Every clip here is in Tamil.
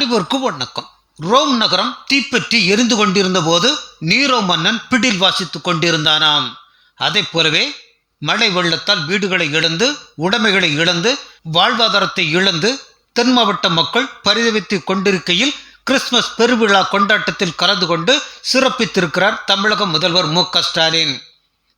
அனைவருக்கு வணக்கம் ரோம் நகரம் தீப்பற்றி எரிந்து கொண்டிருந்த போது நீரோ மன்னன் பிடில் வாசித்துக் கொண்டிருந்தானாம். அதைப் போலவே மழை வெள்ளத்தால் வீடுகளை இழந்து உடைமைகளை இழந்து வாழ்வாதாரத்தை இழந்து தென் மாவட்ட மக்கள் பரிதவித்துக் கொண்டிருக்கையில் கிறிஸ்துமஸ் பெருவிழா கொண்டாட்டத்தில் கலந்து கொண்டு சிறப்பித்திருக்கிறார் தமிழக முதல்வர் மு க ஸ்டாலின்.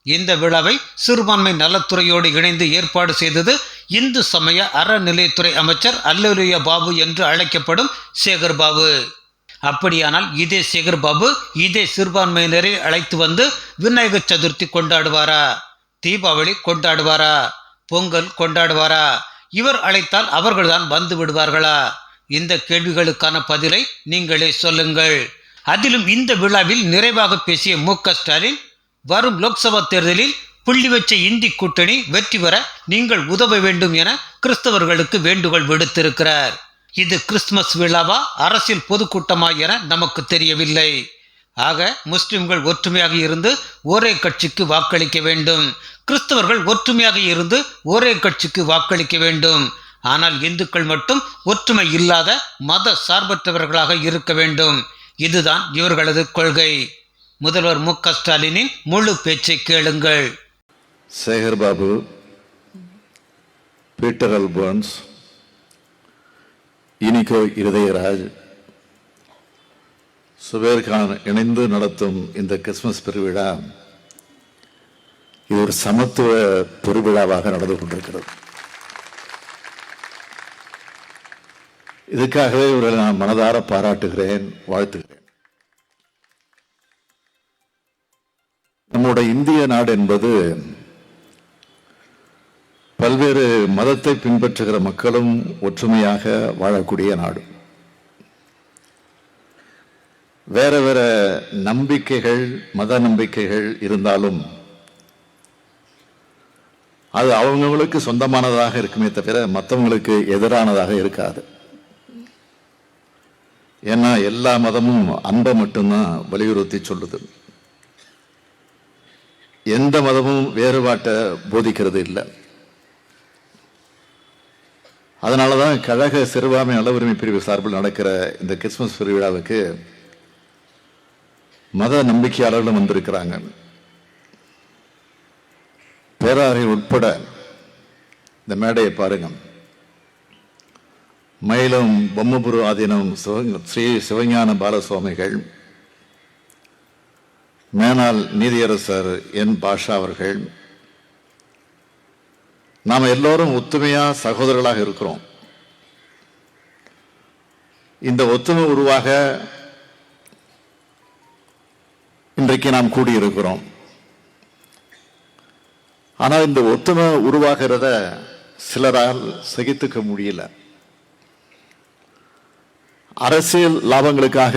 இந்த விழாவை சிறுபான்மை நலத்துறையோடு இணைந்து ஏற்பாடு செய்தது இந்து சமய அறநிலையத்துறை அமைச்சர் அல்லலுயா பாபு என்று அழைக்கப்படும் சேகர் பாபு. அப்படியானால் இதே சேகர் பாபு இதே சிறுபான்மையினரை அழைத்து வந்து விநாயகர் சதுர்த்தி கொண்டாடுவாரா? தீபாவளி கொண்டாடுவாரா? பொங்கல் கொண்டாடுவாரா? இவர் அழைத்தால் அவர்கள்தான் வந்து விடுவார்களா? இந்த கேள்விகளுக்கான பதிலை நீங்களே சொல்லுங்கள். அதிலும் இந்த விழாவில் நிறைவாக பேசிய மு ஸ்டாலின் வரும் லோக்சபா தேர்தலில் புள்ளி வச்ச இந்தி கூட்டணி வெற்றி பெற நீங்கள் உதவ வேண்டும் என கிறிஸ்தவர்களுக்கு வேண்டுகோள் விடுத்திருக்கிறார். இது கிறிஸ்துமஸ் விழாவா அரசியல் பொதுக்கூட்டமா என நமக்கு தெரியவில்லை. ஆக முஸ்லிம்கள் ஒற்றுமையாக இருந்து ஒரே கட்சிக்கு வாக்களிக்க வேண்டும். கிறிஸ்தவர்கள் ஒற்றுமையாக இருந்து ஒரே கட்சிக்கு வாக்களிக்க வேண்டும். ஆனால் இந்துக்கள் மட்டும் ஒற்றுமை இல்லாத மத சார்பற்றவர்களாக இருக்க வேண்டும். இதுதான் இவர்களது கொள்கை. முதல்வர் மு க ஸ்டாலினின் முழு பேச்சை கேளுங்கள். Shekar Babu Peter Alphonse Inigo Irudayaraj Zubair Khan இணைந்து நடத்தும் இந்த கிறிஸ்துமஸ் பெருவிழா இது ஒரு சமத்துவ பெருவிழாவாக நடந்து கொண்டிருக்கிறது. இதுக்காகவே இவர்களை நான் மனதார பாராட்டுகிறேன் வாழ்த்துகிறேன். நம்முடைய இந்திய நாடு என்பது பல்வேறு மதத்தை பின்பற்றுகிற மக்களும் ஒற்றுமையாக வாழக்கூடிய நாடு. வேற வேற நம்பிக்கைகள் மத நம்பிக்கைகள் இருந்தாலும் அது அவங்கவுங்களுக்கு சொந்தமானதாக இருக்குமே தவிர மற்றவங்களுக்கு எதிரானதாக இருக்காது. ஏன்னா எல்லா மதமும் அன்பை மட்டும்தான் வலியுறுத்தி சொல்லுது. எந்த மதமும் வேறுபாட்டை போதிக்கிறது இல்லை அதனால தான் கழக சிறுபான்மை நல உரிமை பிரிவு சார்பில் நடக்கிற இந்த கிறிஸ்துமஸ் பெருவிழாவுக்கு மத நம்பிக்கையாளர்களும் வந்திருக்கிறாங்க. பேராரை உட்பட இந்த மேடையை பாருங்க. மயிலம் பொம்மபுரு ஆதீனம் சிவ- ஸ்ரீ சிவஞான பாலசுவாமிகள் மேனால் நீதியரசர் என் பாஷா அவர்கள் நாம் எல்லோரும் ஒத்துமையாக சகோதரர்களாக இருக்கிறோம். இந்த ஒத்துமை உருவாக இன்றைக்கு நாம் கூடியிருக்கிறோம். ஆனால் இந்த ஒத்துமை உருவாகிறத சிலரால் சகித்துக்க முடியல. அரசியல் லாபங்களுக்காக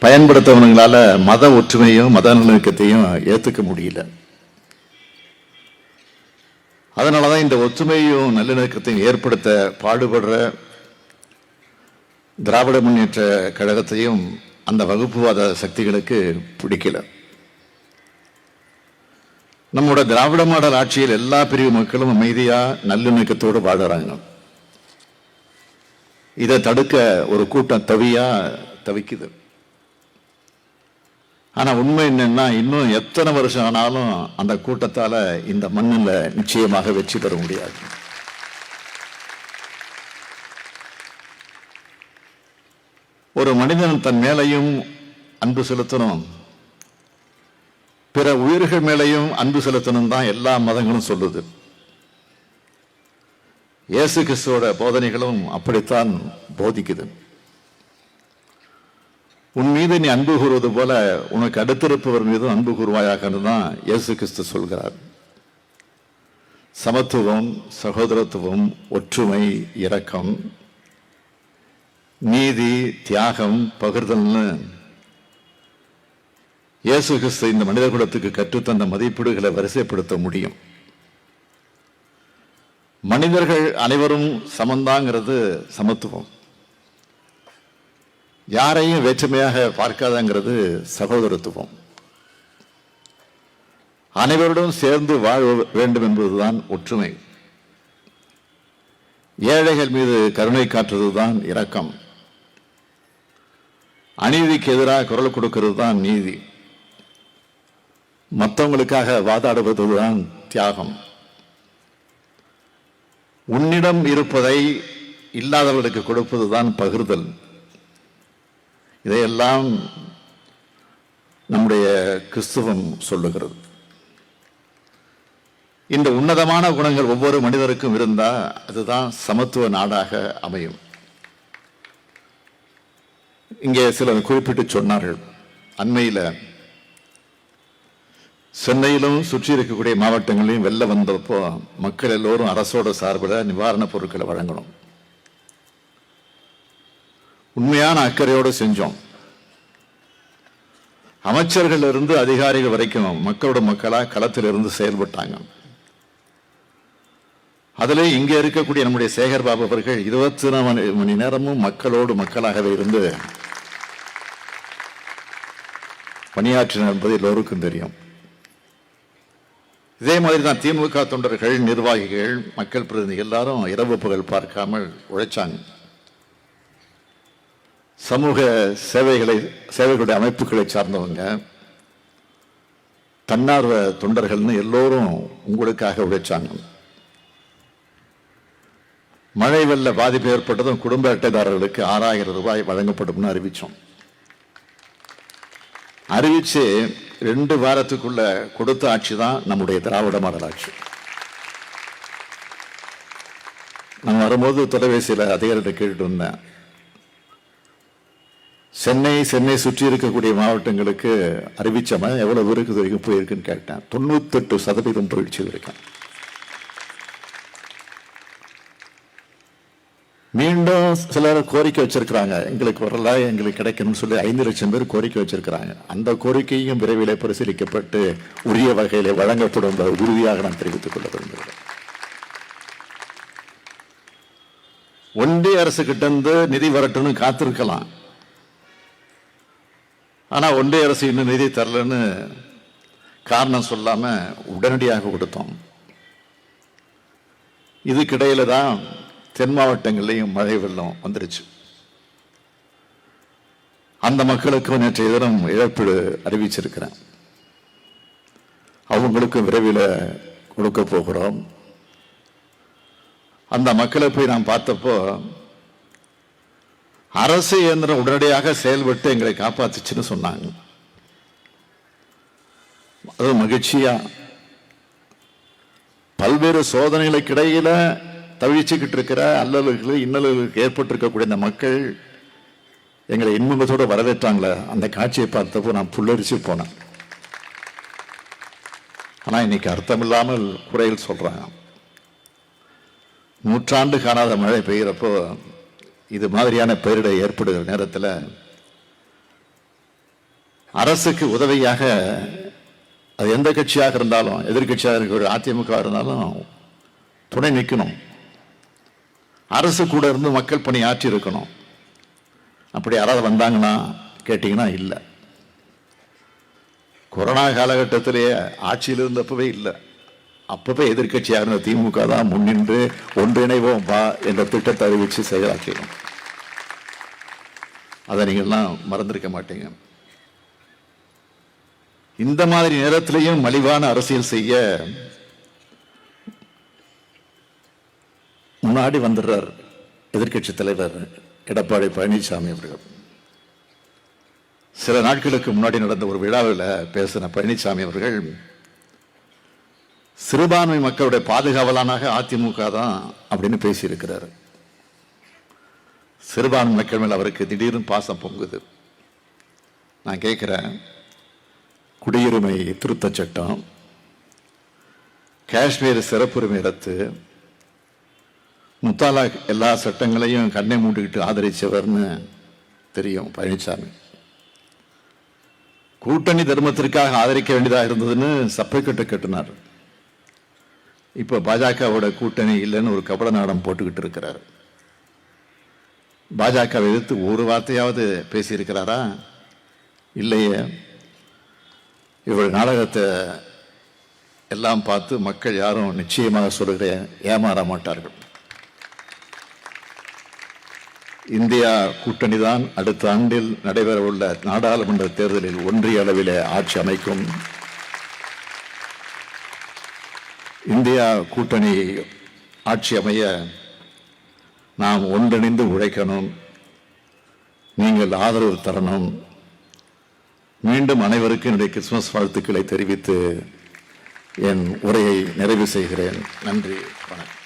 பயன்படுத்தவனுங்களால மத ஒற்றுமையும் மத நல்லிணக்கத்தையும் ஏத்துக்க முடியல. அதனாலதான் இந்த ஒற்றுமையும் நல்லிணக்கத்தையும் ஏற்படுத்த பாடுபடுற திராவிட முன்னேற்ற கழகத்தையும் அந்த வகுப்புவாத சக்திகளுக்கு பிடிக்கல. நம்மோட திராவிட மாடல் ஆட்சியில் எல்லா பிரிவு மக்களும் அமைதியாக நல்லிணக்கத்தோடு வாழறாங்க. இதை தடுக்க ஒரு கூட்டம் தவியா தவிக்குது. ஆனால் உண்மை என்னென்னா இன்னும் எத்தனை வருஷம் ஆனாலும் அந்த கூட்டத்தால் இந்த மண்ணில் நிச்சயமாக வெற்றி பெற முடியாது. ஒரு மனிதன் தன் மேலையும் அன்பு செலுத்தணும். பிற உயிர்கள் மேலையும் அன்பு செலுத்தணும் தான் எல்லா மதங்களும் சொல்லுது. இயேசு கிறிஸ்துவோட போதனைகளும் அப்படித்தான் போதிக்குது. உன் மீது நீ அன்பு கூறுவது போல உனக்கு அடுத்திருப்பவர் மீதும் அன்பு கூறுவாயாக தான் இயேசு கிறிஸ்து சொல்கிறார். சமத்துவம் சகோதரத்துவம் ஒற்றுமை இரக்கம் நீதி தியாகம் பகிர்தல்னு இயேசு கிறிஸ்து இந்த மனித குலத்துக்கு கற்றுத்தந்த மதிப்பீடுகளை வரிசைப்படுத்த முடியும். மனிதர்கள் அனைவரும் சமந்தாங்கிறது சமத்துவம். யாரையும் வேற்றுமையாக பார்க்காதங்கிறது சகோதரத்துவம். அனைவருடன் சேர்ந்து வாழ வேண்டும் என்பதுதான் ஒற்றுமை. ஏழைகள் மீது கருணை காட்டுறதுதான் இரக்கம். அநீதிக்கு எதிராக குரல் கொடுக்கிறது தான் நீதி. மற்றவங்களுக்காக வாதாடுவதுதான் தியாகம். உன்னிடம் இருப்பதை இல்லாதவர்களுக்கு கொடுப்பதுதான் பகிர்தல். இதையெல்லாம் நம்முடைய கிறிஸ்துவம் சொல்லுகிறது. இந்த உன்னதமான குணங்கள் ஒவ்வொரு மனிதருக்கும் இருந்தால் அதுதான் சமத்துவ நாடாக அமையும். இங்கே சிலர் குறிப்பிட்டு சொன்னார்கள். அண்மையில் சென்னையிலும் சுற்றி இருக்கக்கூடிய மாவட்டங்களிலும் வெளில வந்தப்போ மக்கள் எல்லோரும் அரசோட சார்பில் நிவாரணப் பொருட்களை வழங்கணும். உண்மையான அக்கறையோடு செஞ்சோம். அமைச்சர்கள் இருந்து அதிகாரிகள் வரைக்கும் மக்களோட மக்களா களத்தில் இருந்து செயல்பட்டாங்க. அதிலே இங்கே இருக்கக்கூடிய நம்முடைய சேகர் பாபு அவர்கள் இருபத்தி நாலு மணி நேரமும் மக்களோடு மக்களாகவே இருந்து பணியாற்றினார் என்பது எல்லோருக்கும் தெரியும். இதே மாதிரி தான் திமுக தொண்டர்கள் நிர்வாகிகள் மக்கள் பிரதிநிதிகள் எல்லாரும் இரவு பகல் பார்க்காமல் உழைச்சாங்க. சமூக சேவைகளை சேவைகளுடைய அமைப்புகளை சார்ந்தவங்க தன்னார்வ தொண்டர்கள்னு எல்லோரும் உங்களுக்காக உழைச்சாங்க. மழை வெள்ள பாதிப்பு ஏற்பட்டதும் குடும்ப அட்டைதாரர்களுக்கு ஆறாயிரம் ரூபாய் வழங்கப்படும்னு அறிவிச்சோம். அறிவிச்சு ரெண்டு வாரத்துக்குள்ள கொடுத்த ஆட்சி தான் நம்முடைய திராவிட மாடல் ஆட்சி. நான் வரும்போது தொலைபேசியில் அதிகாரிகிட்ட கேட்டுட்டு இருந்தேன் சென்னை சென்னை சுற்றி இருக்கக்கூடிய மாவட்டங்களுக்கு அறிவிச்சமா எவ்வளவு பேருக்கு வரைக்கும் போயிருக்குன்னு கேட்டேன். தொண்ணூத்தெட்டு சதவீதம் போயிடுச்சு வரைக்கும். மீண்டும் சிலர் கோரிக்கை வச்சிருக்கிறாங்க. எங்களுக்கு வரல எங்களுக்கு கிடைக்கணும்னு சொல்லி ஐந்து லட்சம் பேர் கோரிக்கை வச்சிருக்கிறாங்க. அந்த கோரிக்கையும் விரைவில் பரிசீலிக்கப்பட்டு உரிய வகையில் வழங்கப்படும் உறுதியாக நான் தெரிவித்துக் கொள்ள விரும்புகிறேன். ஒன்றிய அரசு கிட்ட இருந்து நிதி வரட்டும்னு காத்திருக்கலாம். ஆனால் ஒன்றிய அரசு இன்னும் நிதி தரலன்னு காரணம் சொல்லாமல் உடனடியாக கொடுத்தோம். இதுக்கிடையில தான் தென் மாவட்டங்கள்லையும் மழை வெள்ளம் வந்துருச்சு. அந்த மக்களுக்கு நேற்றைய தினம் இழப்பீடு அறிவிச்சிருக்கிறேன். அவங்களுக்கும் விரைவில் கொடுக்க போகிறோம். அந்த மக்களை போய் நான் பார்த்தப்போ அரசு இயந்திரம் உடனடியாக செயல்பட்டு எங்களை காப்பாத்துச்சுன்னு சொன்னாங்க. அது மகிழ்ச்சியா? பல்வேறு சோதனைகளுக்கு இடையில தவிச்சுக்கிட்டு இருக்கிற அல்லல்கள் இன்னல்களுக்கு ஏற்பட்டிருக்கக்கூடிய இந்த மக்கள் எங்களை இன்முகத்தோடு வரவேற்றாங்களே. அந்த காட்சியை பார்த்தப்போ நான் புல்லரிச்சு போனேன். ஆனால் இன்னைக்கு அர்த்தமில்லாமல் குறையில் சொல்கிறாங்க நூற்றாண்டு காணாத மழை பெய்கிறப்போ இது மாதிரியான பேரிடர் ஏற்படுகிற நேரத்தில் அரசுக்கு உதவியாக அது எந்த கட்சியாக இருந்தாலும் எதிர்கட்சியாக இருக்கிற அதிமுக இருந்தாலும் துணை நிற்கணும் அரசு கூட இருந்து மக்கள் பணி ஆற்றி இருக்கணும். அப்படி யாராவது வந்தாங்கன்னா கேட்டிங்கன்னா இல்லை. கொரோனா காலகட்டத்திலேயே ஆட்சியில் இருந்தப்பவே இல்லை. அப்பவே எதிர்க்கட்சியாக திமுக தான் முன்னின்று ஒன்றிணைவோம் வா என்ற திட்டத்தை அறிவித்து செயலாக்கிடும் அதை நீங்கள்லாம் மறந்திருக்க மாட்டீங்க. இந்த மாதிரி நேரத்திலையும் மலிவான அரசியல் செய்ய முன்னாடி வந்துடுறார் எதிர்க்கட்சி தலைவர் எடப்பாடி பழனிசாமி அவர்கள். சில நாட்களுக்கு முன்னாடி நடந்த ஒரு விழாவில் பேசின பழனிசாமி அவர்கள் சிறுபான்மை மக்களுடைய பாதுகாவலானாக அதிமுக தான் அப்படின்னு பேசியிருக்கிறார். சிறுபான்மை மக்கள் மேல் அவருக்கு திடீர்னு பாசம் பொங்குது. நான் கேட்குறேன் குடியுரிமை திருத்த சட்டம் காஷ்மீர் சிறப்புரிமை ரத்து முத்தாலாக் எல்லா சட்டங்களையும் கண்ணை மூடிக்கிட்டு ஆதரிச்சவர்னு தெரியும் பழனிசாமி கூட்டணி தர்மத்திற்காக ஆதரிக்க வேண்டியதாக இருந்ததுன்னு சப்பைக்கட்டு கட்டினார். இப்போ பாஜகவோட கூட்டணி இல்லைன்னு ஒரு கபட நாடம் போட்டுக்கிட்டு இருக்கிறார். பாஜகவை எதிர்த்து ஒரு வார்த்தையாவது பேசியிருக்கிறாரா? இல்லையே. இவர் நாடகத்தை எல்லாம் பார்த்து மக்கள் யாரும் நிச்சயமாக சொல்லுகிற ஏமாற மாட்டார்கள். இந்தியா கூட்டணி தான் அடுத்த ஆண்டில் நடைபெறவுள்ள நாடாளுமன்ற தேர்தலில் ஒன்றிய அளவிலே ஆட்சி அமைக்கும். இந்தியா கூட்டணி ஆட்சி அமைய நாம் ஒன்றிணைந்து உழைக்கணும். நீங்கள் ஆதரவு தரணும். மீண்டும் அனைவருக்கும் என்னுடைய கிறிஸ்துமஸ் வாழ்த்துக்களை தெரிவித்து என் உரையை நிறைவு செய்கிறேன். நன்றி. வணக்கம்.